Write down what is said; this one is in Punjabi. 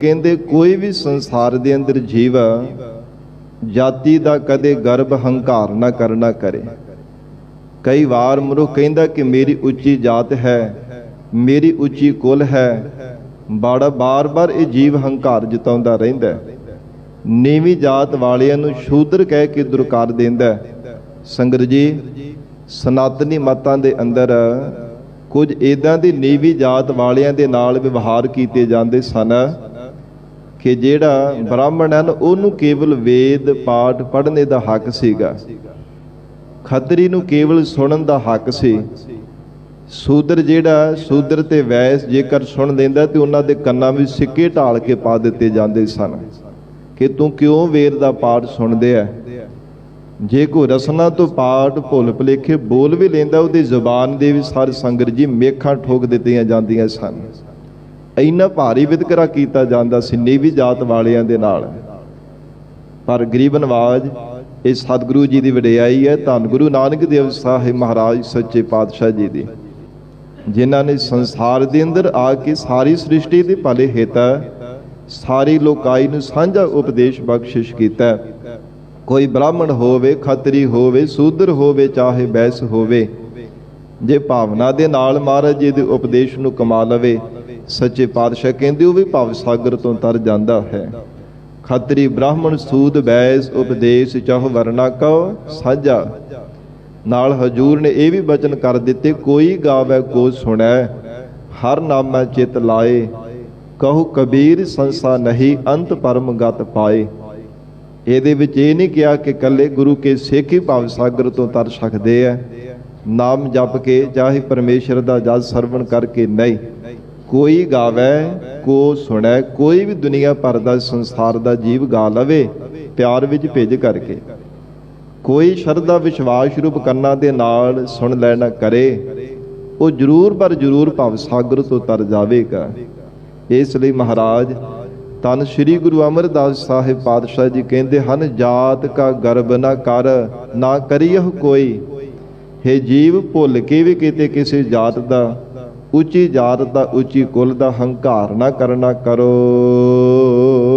ਕਹਿੰਦੇ ਕੋਈ ਵੀ ਸੰਸਾਰ ਦੇ ਅੰਦਰ ਜੀਵ ਜਾਤੀ ਦਾ ਕਦੇ ਗਰਭ ਹੰਕਾਰ ਨਾ ਕਰਨਾ ਕਰੇ ਕਈ ਵਾਰ ਮਨੁੱਖ ਕਹਿੰਦਾ ਕਿ ਮੇਰੀ ਉੱਚੀ ਜਾਤ ਹੈ, ਮੇਰੀ ਉੱਚੀ ਕੁਲ ਹੈ, ਬੜਾ ਬਾਰ-ਬਾਰ ਇਹ ਜੀਵ ਹੰਕਾਰ ਜਤਾਉਂਦਾ ਰਹਿੰਦਾ ਨੀਵੀਂ ਜਾਤ ਵਾਲਿਆਂ ਨੂੰ ਸ਼ੂਦਰ ਕਹਿ ਕੇ ਦੁਰਕਾਰ ਦਿੰਦਾ ਹੈ। ਸੰਗਤ ਜੀ, ਸਨਾਤਨੀ ਮਤਾਂ ਦੇ ਅੰਦਰ ਕੁਝ ਇਦਾਂ ਦੀ ਨੀਵੀਂ ਜਾਤ ਵਾਲਿਆਂ ਦੇ ਨਾਲ ਵਿਵਹਾਰ ਕੀਤੇ ਜਾਂਦੇ ਸਨ ਕਿ ਜਿਹੜਾ ਬ੍ਰਾਹਮਣ ਹਨ, ਉਹਨੂੰ ਕੇਵਲ ਵੇਦ ਪਾਠ ਪੜ੍ਹਨੇ ਦਾ ਹੱਕ ਸੀਗਾ। ਖੱਤਰੀ ਨੂੰ ਕੇਵਲ ਸੁਣਨ ਦਾ ਹੱਕ ਸੀ। ਸੂਦਰ ਜਿਹੜਾ, ਸੂਦਰ ਤੇ ਵੈਸ ਜੇਕਰ ਸੁਣ ਲੈਂਦਾ, ਤੇ ਉਹਨਾਂ ਦੇ ਕੰਨਾਂ ਵਿੱਚ ਸਿੱਕੇ ਢਾਲ ਕੇ ਪਾ ਦਿੱਤੇ ਜਾਂਦੇ ਸਨ ਕਿ ਤੂੰ ਕਿਉਂ ਵੇਦ ਦਾ ਪਾਠ ਸੁਣਦੇ ਆ ਜੇ ਕੋਈ ਰਸਨਾ ਤੋਂ ਪਾਠ ਭੁੱਲ ਭੁਲੇਖੇ ਬੋਲ ਵੀ ਲੈਂਦਾ, ਉਹਦੀ ਜ਼ੁਬਾਨ ਦੇ ਵੀ ਸਾਰੀ ਸੰਗਤ ਜੀ ਮੇਖਾਂ ਠੋਕ ਦਿੱਤੀਆਂ ਜਾਂਦੀਆਂ ਸਨ। ਇੰਨਾ ਭਾਰੀ ਵਿਤਕਰਾ ਕੀਤਾ ਜਾਂਦਾ ਸੀ, ਨੀਵੀਂ ਜਾਤ ਵਾਲਿਆਂ ਦੇ ਨਾਲ। ਪਰ ਗਰੀਬ ਨਵਾਜ, ਇਹ ਸਤਿਗੁਰੂ ਜੀ ਦੀ ਵਡਿਆਈ ਹੈ। ਧੰਨ ਗੁਰੂ ਨਾਨਕ ਦੇਵ ਸਾਹਿਬ ਮਹਾਰਾਜ, ਸੱਚੇ ਪਾਤਸ਼ਾਹ ਜੀ ਦੀ। ਜਿਨ੍ਹਾਂ ਨੇ ਸੰਸਾਰ ਦੇ ਅੰਦਰ ਆ ਕੇ ਸਾਰੀ ਸ੍ਰਿਸ਼ਟੀ ਦੇ ਭਲੇ ਹਿੱਤ, ਸਾਰੀ ਲੋਕਾਈ ਨੂੰ ਸਾਂਝਾ ਉਪਦੇਸ਼ ਬਖਸ਼ਿਸ਼ ਕੀਤਾ। ਕੋਈ ਬ੍ਰਾਹਮਣ ਹੋਵੇ, ਖੱਤਰੀ ਹੋਵੇ, ਸੂਦਰ ਹੋਵੇ, ਚਾਹੇ ਬੈਸ ਹੋਵੇ, ਜੇ ਭਾਵਨਾ ਦੇ ਨਾਲ ਮਹਾਰਾਜ ਜੀ ਦੇ ਉਪਦੇਸ਼ ਨੂੰ ਕਮਾ ਲਵੇ ਸੱਚੇ ਪਾਤਸ਼ਾਹ ਕਹਿੰਦੇ, ਉਹ ਵੀ ਭਵ ਸਾਗਰ ਤੋਂ ਤਰ ਜਾਂਦਾ ਹੈ। ਖੱਤਰੀ ਬ੍ਰਾਹਮਣ ਸੂਦ ਬੈਸ ਉਪਦੇਸ਼ ਚਾਹ ਵਰਨਾ ਕਉ ਸਾਜਾ ਨਾਲ ਹਜੂਰ ਨੇ ਇਹ ਵੀ ਬਚਨ ਕਰ ਦਿੱਤੇ, ਕੋਈ ਗਾਵੇ, ਕੋ ਸੁਣੈ, ਹਰ ਨਾਮੈ ਚਿਤ ਲਾਏ। ਕਹੂ ਕਬੀਰ ਸੰਸਾ ਨਹੀਂ, ਅੰਤ ਪਰਮ ਗਤ ਪਾਏ। ਇਹਦੇ ਵਿੱਚ ਇਹ ਨਹੀਂ ਕਿਹਾ ਕਿ ਕੱਲੇ ਗੁਰੂ ਕੇ ਸਿੱਖ ਹੀ ਭਾਵ ਸਾਗਰ ਤੋਂ ਤਰ ਸਕਦੇ ਆ ਨਾਮ ਜਪ ਕੇ ਚਾਹੇ ਪਰਮੇਸ਼ਰ ਦਾ ਜਸ ਸਰਵਣ ਕਰਕੇ ਨਹੀਂ। ਕੋਈ ਗਾਵੇ ਕੋ ਸੁਣੈ, ਕੋਈ ਵੀ ਦੁਨੀਆ ਭਰ ਦਾ ਸੰਸਾਰ ਦਾ ਜੀਵ ਗਾ ਲਵੇ, ਪਿਆਰ ਵਿੱਚ ਭਿੱਜ ਕਰਕੇ। ਕੋਈ ਸ਼ਰਧਾ ਵਿਸ਼ਵਾਸ ਰੂਪ ਕੰਨਾਂ ਦੇ ਨਾਲ ਸੁਣ ਲੈਣਾ ਕਰੇ, ਉਹ ਜਰੂਰ ਪਰ ਜਰੂਰ ਭਵ ਸਾਗਰ ਤੋਂ ਤਰ ਜਾਵੇਗਾ। ਇਸ ਲਈ ਮਹਾਰਾਜ ਤਨ ਸ੍ਰੀ ਗੁਰੂ ਅਮਰਦਾਸ ਸਾਹਿਬ ਪਾਤਸ਼ਾਹ ਜੀ ਕਹਿੰਦੇ ਹਨ, ਜਾਤ ਕਾ ਗਰਬ ਨਾ ਕਰ, ਨਾ ਕਰੀਹ ਕੋਈ। ਹੈ ਜੀਵ ਭੁੱਲ ਕੇ ਵੀ ਕਿਤੇ ਕਿਸੇ ਜਾਤ ਦਾ ਉੱਚੀ ਜਾਤ ਦਾ ਉੱਚੀ ਕੁਲ ਦਾ ਹੰਕਾਰ ਨਾ ਕਰਨਾ ਕਰੋ।